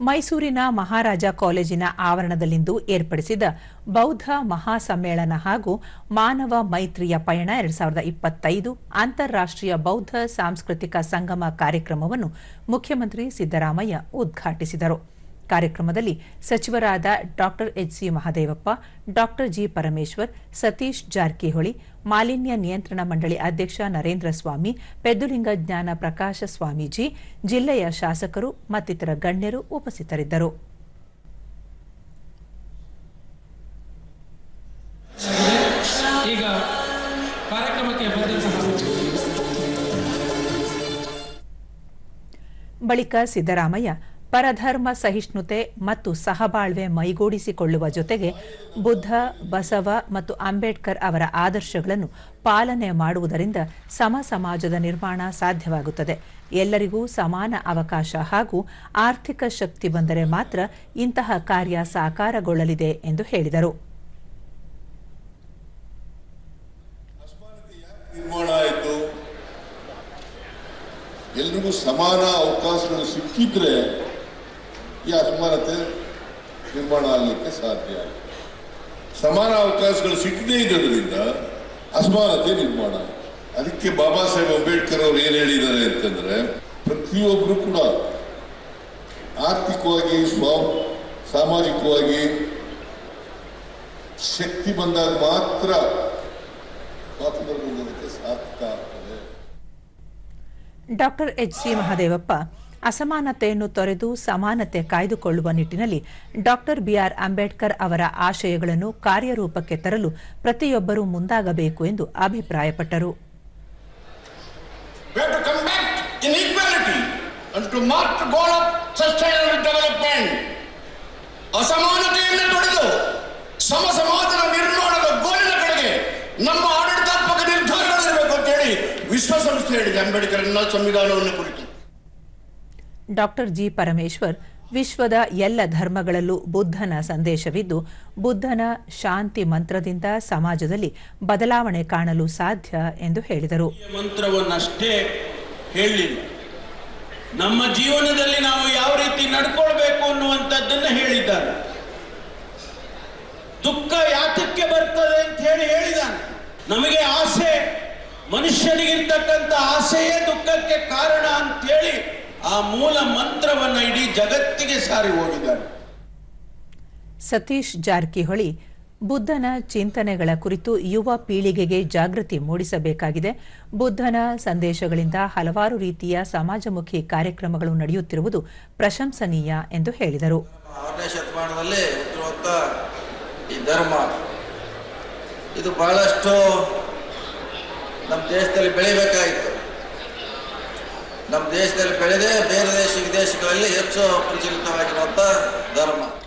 ಮೈಸೂರಿನ ಮಹಾರಾಜ ಕಾಲೇಜಿನ ಆವರಣದಲ್ಲಿಂದು ಏರ್ಪಡಿಸಿದ ಬೌದ್ಧ ಮಹಾಸಮ್ಮೇಳನ ಹಾಗೂ ಮಾನವ ಮೈತ್ರಿಯ ಪಯಣ ಎರಡ್ ಸಾವಿರದ ಇಪ್ಪತ್ತೈದು ಅಂತಾರಾಷ್ಟ್ರೀಯ ಬೌದ್ಧ ಸಾಂಸ್ಕೃತಿಕ ಸಂಗಮ ಕಾರ್ಯಕ್ರಮವನ್ನು ಮುಖ್ಯಮಂತ್ರಿ ಸಿದ್ದರಾಮಯ್ಯ ಉದ್ಘಾಟಿಸಿದರು. ಕಾರ್ಯಕ್ರಮದಲ್ಲಿ ಸಚಿವರಾದ doctor H C Mahadevappa doctor G Parameshwar Satish Jarkiholi ಮಾಲಿನ್ಯ ನಿಯಂತ್ರಣ ಮಂಡಳಿ ಅಧ್ಯಕ್ಷ ನರೇಂದ್ರ ಸ್ವಾಮಿ ಪೆದ್ದುಲಿಂಗ ಜ್ಞಾನ ಪ್ರಕಾಶ ಸ್ವಾಮೀಜಿ ಜಿಲ್ಲೆಯ ಶಾಸಕರು ಮತ್ತಿತರ ಗಣ್ಯರು ಉಪಸ್ಥಿತರಿದ್ದರು. ಈಗ ಕಾರ್ಯಕ್ರಮಕ್ಕೆ ಬಂದಂತಹ ಬಳಿಕ ಸಿದ್ದರಾಮಯ್ಯ ಪರಧರ್ಮ ಸಹಿಷ್ಣುತೆ ಮತ್ತು ಸಹಬಾಳ್ವೆ ಮೈಗೂಡಿಸಿಕೊಳ್ಳುವ ಜೊತೆಗೆ ಬುದ್ಧ, ಬಸವ ಮತ್ತು ಅಂಬೇಡ್ಕರ್ ಅವರ ಆದರ್ಶಗಳನ್ನು ಪಾಲನೆ ಮಾಡುವುದರಿಂದ ಸಮ ಸಮಾಜದ ನಿರ್ಮಾಣ ಸಾಧ್ಯವಾಗುತ್ತದೆ. ಎಲ್ಲರಿಗೂ ಸಮಾನ ಅವಕಾಶ ಹಾಗೂ ಆರ್ಥಿಕ ಶಕ್ತಿ ಬಂದರೆ ಮಾತ್ರ ಇಂತಹ ಕಾರ್ಯ ಸಾಕಾರಗೊಳ್ಳಲಿದೆ ಎಂದು ಹೇಳಿದರು. ಎಲ್ರಿಗೂ ಸಮಾನ ಅವಕಾಶಗಳು ಸಿಕ್ಕಿದ್ರೆ ಈ ಅಸಮಾನತೆ ನಿರ್ಮಾಣ ಆಗಲಿಕ್ಕೆ ಸಾಧ್ಯ ಸಮಾನ ಅವಕಾಶಗಳು ಸಿಕ್ಕದೇ ಇದ್ದರಿಂದ ಅಸಮಾನತೆ ನಿರ್ಮಾಣ ಅದಕ್ಕೆ ಬಾಬಾ ಸಾಹೇಬ್ ಅಂಬೇಡ್ಕರ್ ಅವರು ಏನ್ ಹೇಳಿದ್ದಾರೆ ಅಂತಂದ್ರೆ ಪ್ರತಿಯೊಬ್ಬರು ಕೂಡ ಆರ್ಥಿಕವಾಗಿ, ಸ್ವ, ಸಾಮಾಜಿಕವಾಗಿ ಶಕ್ತಿ ಬಂದಾಗ ಮಾತ್ರ ಸಾಧ್ಯ ಆಗ್ತದೆ. ಡಾಕ್ಟರ್ ಎಚ್ ಸಿ ಮಹದೇವಪ್ಪ ಅಸಮಾನತೆಯನ್ನು ತೊರೆದು ಸಮಾನತೆ ಕಾಯ್ದುಕೊಳ್ಳುವ ನಿಟ್ಟಿನಲ್ಲಿ ಡಾಕ್ಟರ್ ಬಿಆರ್ ಅಂಬೇಡ್ಕರ್ ಅವರ ಆಶಯಗಳನ್ನು ಕಾರ್ಯರೂಪಕ್ಕೆ ತರಲು ಪ್ರತಿಯೊಬ್ಬರೂ ಮುಂದಾಗಬೇಕು ಎಂದು ಅಭಿಪ್ರಾಯಪಟ್ಟರು. ನಮ್ಮ ಆಡಳಿತಾತ್ಮಕ ನಿರ್ಧಾರಗಳಿರಬೇಕು ವಿಶ್ವಸಂಸ್ಥೆ ಹೇಳಿದೆ ಸಂವಿಧಾನವನ್ನು ಕುರಿತು. ಡಾಕ್ಟರ್ ಜಿ ಪರಮೇಶ್ವರ್ ವಿಶ್ವದ ಎಲ್ಲ ಧರ್ಮಗಳಲ್ಲೂ ಬುದ್ಧನ ಸಂದೇಶವಿದ್ದು, ಬುದ್ಧನ ಶಾಂತಿ ಮಂತ್ರದಿಂದ ಸಮಾಜದಲ್ಲಿ ಬದಲಾವಣೆ ಕಾಣಲು ಸಾಧ್ಯ ಎಂದು ಹೇಳಿದರು. ಮಂತ್ರವನ್ನಷ್ಟೇ ಹೇಳಲಿಲ್ಲ ನಮ್ಮ ಜೀವನದಲ್ಲಿ ನಾವು ಯಾವ ರೀತಿ ನಡ್ಕೊಳ್ಬೇಕು ಅನ್ನುವಂಥದ್ದನ್ನ ಹೇಳಿದ್ದಾರೆ. ದುಃಖ ಯಾತಕ್ಕೆ ಬರ್ತದೆ ಅಂತ ಹೇಳಿ ಹೇಳಿದಾನೆ ನಮಗೆ ಆಸೆ, ಮನುಷ್ಯನಿಗಿರ್ತಕ್ಕಂಥ ಆಸೆಯೇ ದುಃಖಕ್ಕೆ ಕಾರಣ ಆ ಮೂಲ ಮಂತ್ರವನ್ನ ಇಡೀ ಜಗತ್ತಿಗೆ ಸಾರಿ ಹೋಗಿದ್ದಾರೆ ಸತೀಶ್ ಜಾರಕಿಹೊಳಿ ಬುದ್ಧನ ಚಿಂತನೆಗಳ ಕುರಿತು ಯುವ ಪೀಳಿಗೆಗೆ ಜಾಗೃತಿ ಮೂಡಿಸಬೇಕಾಗಿದೆ. ಬುದ್ಧನ ಸಂದೇಶಗಳಿಂದ ಹಲವಾರು ರೀತಿಯ ಸಮಾಜಮುಖಿ ಕಾರ್ಯಕ್ರಮಗಳು ನಡೆಯುತ್ತಿರುವುದು ಪ್ರಶಂಸನೀಯ ಎಂದು ಹೇಳಿದರು. ಆರನೇ ಶತಮಾನದಲ್ಲಿ ಈ ಧರ್ಮ. ಇದು ಬಹಳಷ್ಟು ನಮ್ಮ ದೇಶದಲ್ಲಿ ಬೆಳಿಬೇಕಾಗಿತ್ತು ನಮ್ಮ ದೇಶದಲ್ಲಿ ಬೆಳೆದೇ ಬೇರೆ ದೇಶ ವಿದೇಶಗಳಲ್ಲಿ ಹೆಚ್ಚು ಪ್ರಚಲಿತವಾಗಿರುವಂಥ ಧರ್ಮ.